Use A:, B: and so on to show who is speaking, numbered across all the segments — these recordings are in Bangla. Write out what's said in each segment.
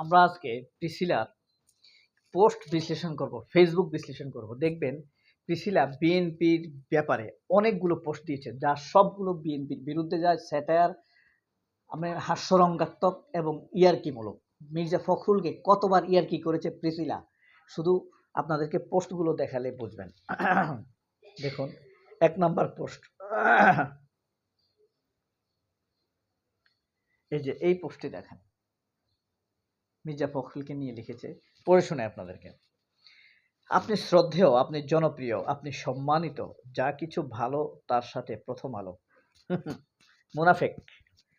A: আমরা আজকে প্রিসিলার পোস্ট বিশ্লেষণ করব ফেসবুক বিশ্লেষণ করব। দেখবেন প্রিসিলা বিএনপির ব্যাপারে অনেকগুলো পোস্ট দিয়েছে, যা সবগুলো বিএনপির বিরুদ্ধে যায়, স্যাটায়ার আমি হাস্যরঙ্গাত্মক এবং ইয়ার্কিমূলক। মির্জা ফখরুলকে কতবার ইয়ার্কি করেছে প্রিসিলা? শুধু আপনাদেরকে পোস্টগুলো দেখালে বুঝবেন। দেখুন, এক নাম্বার পোস্ট। এই যে, এই পোস্টটি দেখেন। মির্জা ফখরুলকে নিয়ে লিখেছে। পড়ে শোনায় আপনাদেরকে। আপনি শ্রদ্ধেয়, আপনি জনপ্রিয়, আপনি সম্মানিত, যা কিছু ভালো তার সাথে প্রথম আলো। মুনাফেক।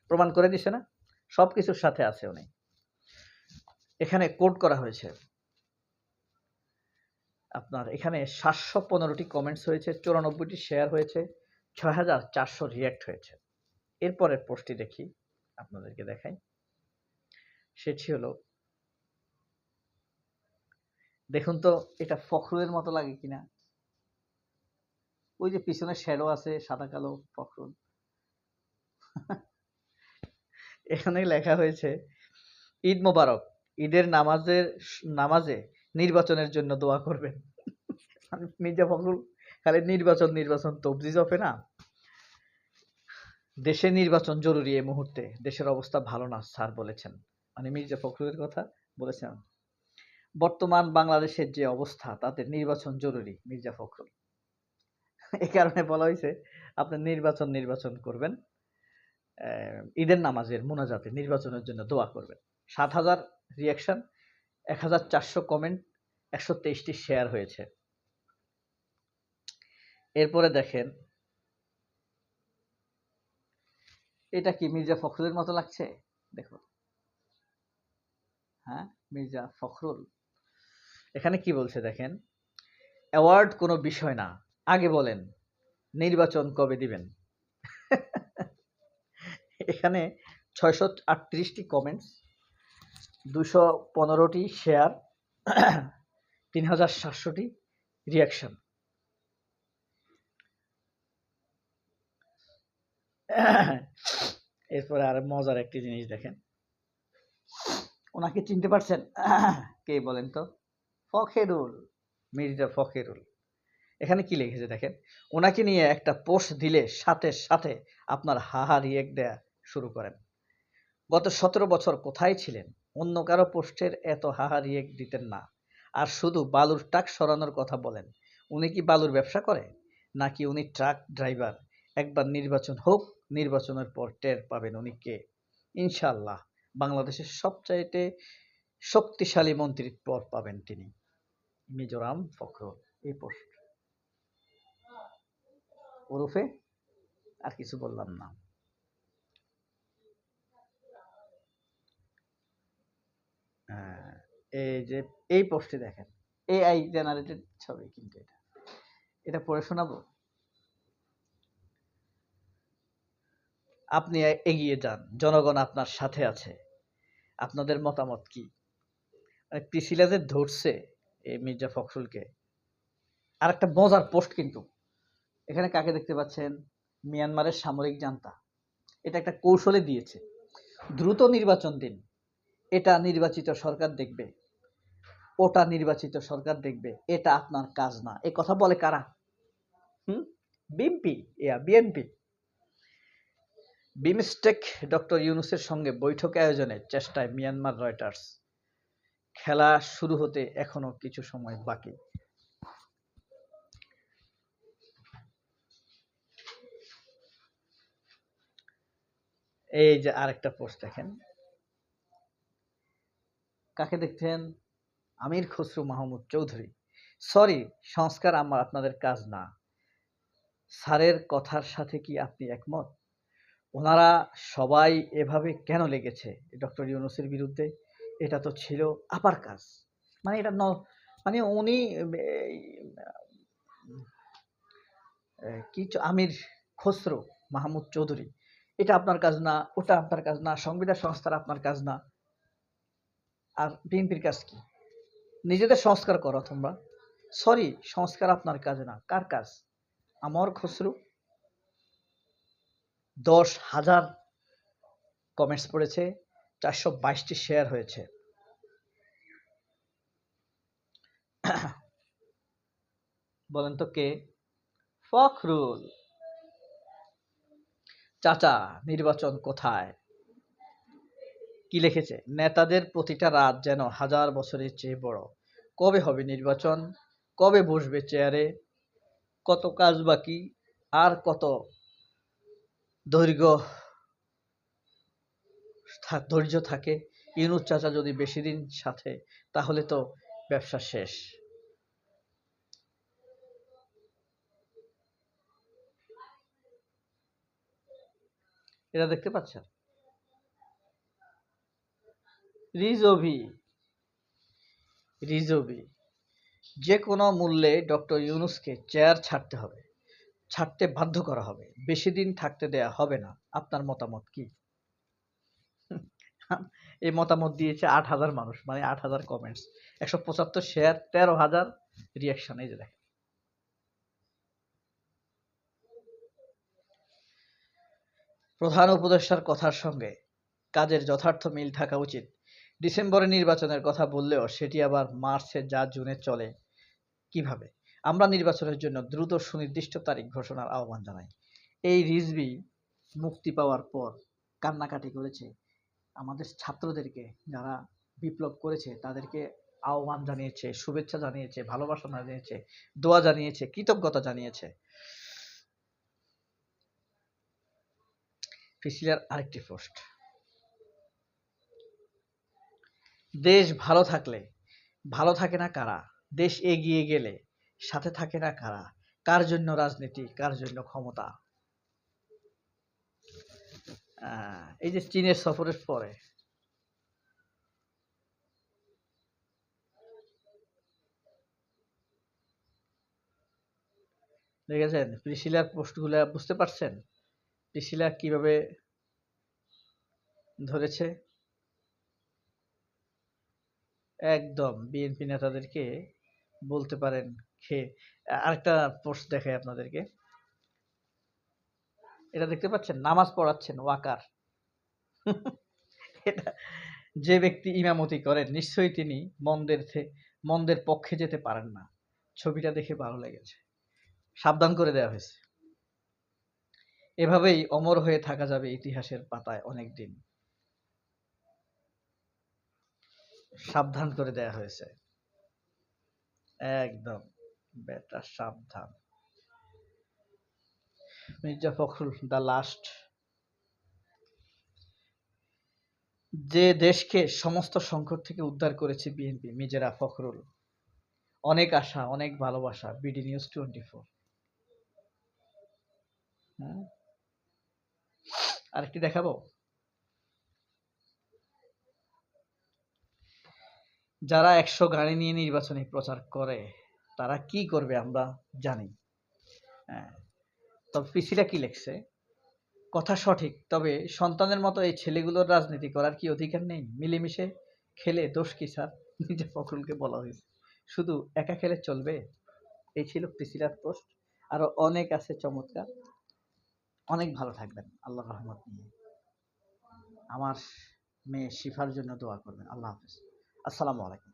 A: প্রমাণ করে দিছে না? সব কিছুর সাথে আছে উনি। এখানে কোড করা হয়েছে। আপনার এখানে সাতশো পনেরোটি কমেন্টস হয়েছে, চুরানব্বইটি শেয়ার হয়েছে ছয় হাজার চারশো রিয়াক্ট হয়েছে। এরপরের পোস্টটি দেখি, আপনাদেরকে দেখাই। সেটি হলো দেখুন তো, এটা ফখরুলের মতো লাগে কিনা। ওই যে পিছনে শ্যাডো আছে, সাদা, কালো, ফখরুল। এখানে লেখা হয়েছে, ঈদ মোবারক, ঈদের নামাজের নামাজে নির্বাচনের জন্য দোয়া করবেন। মির্জা ফখরুল খালি নির্বাচন নির্বাচন তবজি জপে না। দেশে নির্বাচন জরুরি এই মুহূর্তে, দেশের অবস্থা ভালো না, স্যার বলেছেন। মানে মির্জা ফখরুলের কথা বলেছেন। বর্তমান বাংলাদেশের যে অবস্থা, তাতে নির্বাচন জরুরি, মির্জা ফখরুল। এই কারণে বলা হয়েছে, আপনি নির্বাচন নির্বাচন করবেন ঈদের নামাজের মোনাজাতে নির্বাচনের জন্য দোয়া করবেন। সাত হাজার রিয়াকশন এক হাজার চারশো কমেন্ট একশো তেইশটি শেয়ার হয়েছে। এরপরে দেখেন, এটা কি মির্জা ফখরুলের মতো লাগছে? দেখো হ্যাঁ মির্জা ফখরুল। এখানে কি বলছে দেখেন? অ্যাওয়ার্ড কোনো বিষয় না। আগে বলেন, নির্বাচন কবে দিবেন? এখানে ছয়শো আটত্রিশটি কমেন্টস দুশো পনেরোটি শেয়ার তিন হাজার সাতশোটি রিয়াকশন এরপরে আর মজার একটি জিনিস দেখেন। ওনাকে চিনতে পারছেন? কে বলেন তো? ফখেরুল, মির্জা ফখেরুল। এখানে কি লিখেছে দেখেন? ওনাকে নিয়ে একটা পোস্ট দিলে সাথে সাথে আপনার হাহা রিয়েক্ট দেয়া শুরু করেন। গত সতেরো বছর কোথায় ছিলেন? অন্য কারও পোস্টের এত হাহা রিয়েক্ট দিতেন না। আর শুধু বালুর ট্রাক সরানোর কথা বলেন। উনি কি বালুর ব্যবসা করে? নাকি উনি ট্রাক ড্রাইভার? একবার নির্বাচন হোক, নির্বাচনের পর টের পাবেন উনি কে। ইনশাল্লাহ বাংলাদেশের সবচাইতে শক্তিশালী মন্ত্রীর পদ পাবেন তিনি। মিজোরাম ফখরুল এই পোস্ট ওরফে আর কিছু বললাম না। হ্যাঁ, এই যে এই পোস্টে দেখেন এআই জেনারেটেড ছবি কিন্তু এটা। এটা পড়ে শোনাবো? আপনি এগিয়ে যান জনগণ আপনার সাথে আছে। আপনাদের মতামত কি? মানে ধরছে এই মির্জা ফখরুলকে। আর একটা মজার পোস্ট কিন্তু। এখানে কাকে দেখতে পাচ্ছেন? মিয়ানমারের সামরিক জান্তা। এটা একটা কৌশলে দিয়েছে। দ্রুত নির্বাচন দিন। এটা নির্বাচিত সরকার দেখবে। ওটা নির্বাচিত সরকার দেখবে। এটা আপনার কাজ না। এ কথা বলে কারা? হুম? BNP. Yeah, BNP. BIMSTEC doctor ইউনুসের সঙ্গে বৈঠক আয়োজনের চেষ্টায় মিয়ানমার রয়টার্স। খেলা শুরু হতে এখনও কিছু সময় বাকি। এই যে আরেকটা পোস্ট দেখেন। কাকে দেখছেন? আমির খসরু মাহমুদ চৌধুরী। সরি সংস্কার আমার, আপনাদের কাজ না। স্যারের কথার সাথে কি আপনি একমত? ওনারা সবাই এভাবে কেন লেগেছে? ডক্টর ইউনুসের বিরুদ্ধে এটা তো ছিল আপার কাজ মানে এটা ন মানে উনি কি আমির খসরু মাহমুদ চৌধুরী। এটা আপনার কাজ না, ওটা আপনার কাজ না, সংবিধান সংস্থার আপনার কাজ না। আর বিএনপির কাজ কি? নিজেদের সংস্কার করো তোমরা। সরি সংস্কার আপনার কাজ না। কার কাজ? আমার খসরু? দশ হাজার কমেন্টস পড়েছে। চারশো বাইশটি শেয়ার হয়েছে। বলেন তো কে? ফখরুল। চাচা, নির্বাচন কোথায়? কি লিখেছে? নেতাদের প্রতিটা রাত যেন হাজার বছরের চেয়ে বড়। কবে হবে নির্বাচন? কবে বসবে চেয়ারে কত কাজ বাকি? আর কত দৈর্ঘ্য ধৈর্য থাকে। ইউনুস চাচা যদি বেশি দিন সাথে, তাহলে তো ব্যবসা শেষ। এটা দেখতে পাচ্ছেন? রিজভি রিজভি, যে কোনো মূল্যে ডক্টর ইউনুসকে চেয়ার ছাড়তে হবে, ছাড়তে বাধ্য করা হবে। বেশি দিন থাকতে দেয়া হবে না। আপনার মতামত কি? এই মতামত দিয়েছে আট হাজার মানুষ মানে আট হাজার কমেন্টস একশো পঁচাত্তর শেয়ার তেরো হাজার রিয়াকশন এই যে দেখেন। প্রধান উপদেষ্টার কথার সঙ্গে কাজের যথার্থ মিল থাকা উচিত। ডিসেম্বরে নির্বাচনের কথা বললেও সেটি আবার মার্চে যা জুনে চলে। কীভাবে? আমরা নির্বাচনের জন্য দ্রুত সুনির্দিষ্ট তারিখ ঘোষণার আহ্বান জানাই। এই রিজবি মুক্তি পাওয়ার পর কান্নাকাটি করেছে আমাদের ছাত্রদেরকে যারা বিপ্লব করেছে, তাদেরকে আহ্বান জানিয়েছে, শুভেচ্ছা জানিয়েছে, ভালোবাসা জানিয়েছে, দোয়া জানিয়েছে, কৃতজ্ঞতা জানিয়েছে। প্রিসিলার আরেকটি পোস্ট। দেশ ভালো থাকলে, ভালো থাকে না কারা? দেশ এগিয়ে গেলে, সাথে থাকে না কারা? কার জন্য রাজনীতি, কার জন্য ক্ষমতা? এই যে চীনের সফরের পরে। দেখেছেন, প্রিসিলার পোস্টগুলো বুঝতে পারছেন? প্রিসিলা কীভাবে ধরেছে? একদম, বিএনপি নেতাদেরকে বলতে পারেন খেয়ে আরেকটা পোস্ট দেখাই আপনাদেরকে। এটা দেখতে পাচ্ছেন? নামাজ পড়াচ্ছেন, ওয়াকার। এটা যে ব্যক্তি ইমামতি করেন, নিশ্চয়ই তিনি মন্দের মন্দের পক্ষে যেতে পারেন না। ছবিটা দেখে ভালো লেগেছে। সাবধান করে দেওয়া হয়েছে। এভাবেই অমর হয়ে থাকা যাবে ইতিহাসের পাতায় অনেক দিন। সাবধান করে দেয়া হয়েছে। একদম। বেটা, সাবধান। মির্জা ফখরুল দ্য লাস্ট যে দেশকে সমস্ত সংকট থেকে উদ্ধার করেছে বিএনপি মিজেরা ফখরুল। অনেক আশা, অনেক ভালোবাসা বিডি নিউজ টোয়েন্টি ফোর আরেকটি দেখাবো? যারা একশো গাড়ি নিয়ে নির্বাচনী প্রচার করে, তারা কি করবে আমরা জানি। হ্যাঁ। তবে পিসিটা কি লেখছে? কথা সঠিক, তবে সন্তানের মতো এই ছেলেগুলোর রাজনীতি করার কি অধিকার নেই? মিলেমিশে খেলে দোষ কি, স্যার? নিজে ফখরুলকে বলা হয়েছে। শুধু একা খেলে চলবে? এই ছিল প্রিসিলার পোস্ট। আরও অনেক আছে চমৎকার। অনেক ভালো থাকবেন। আল্লাহ রহমত নিয়ে। আমার মেয়ে শিফার জন্য দোয়া করবেন। আল্লাহ হাফিজ। আসসালামু আলাইকুম।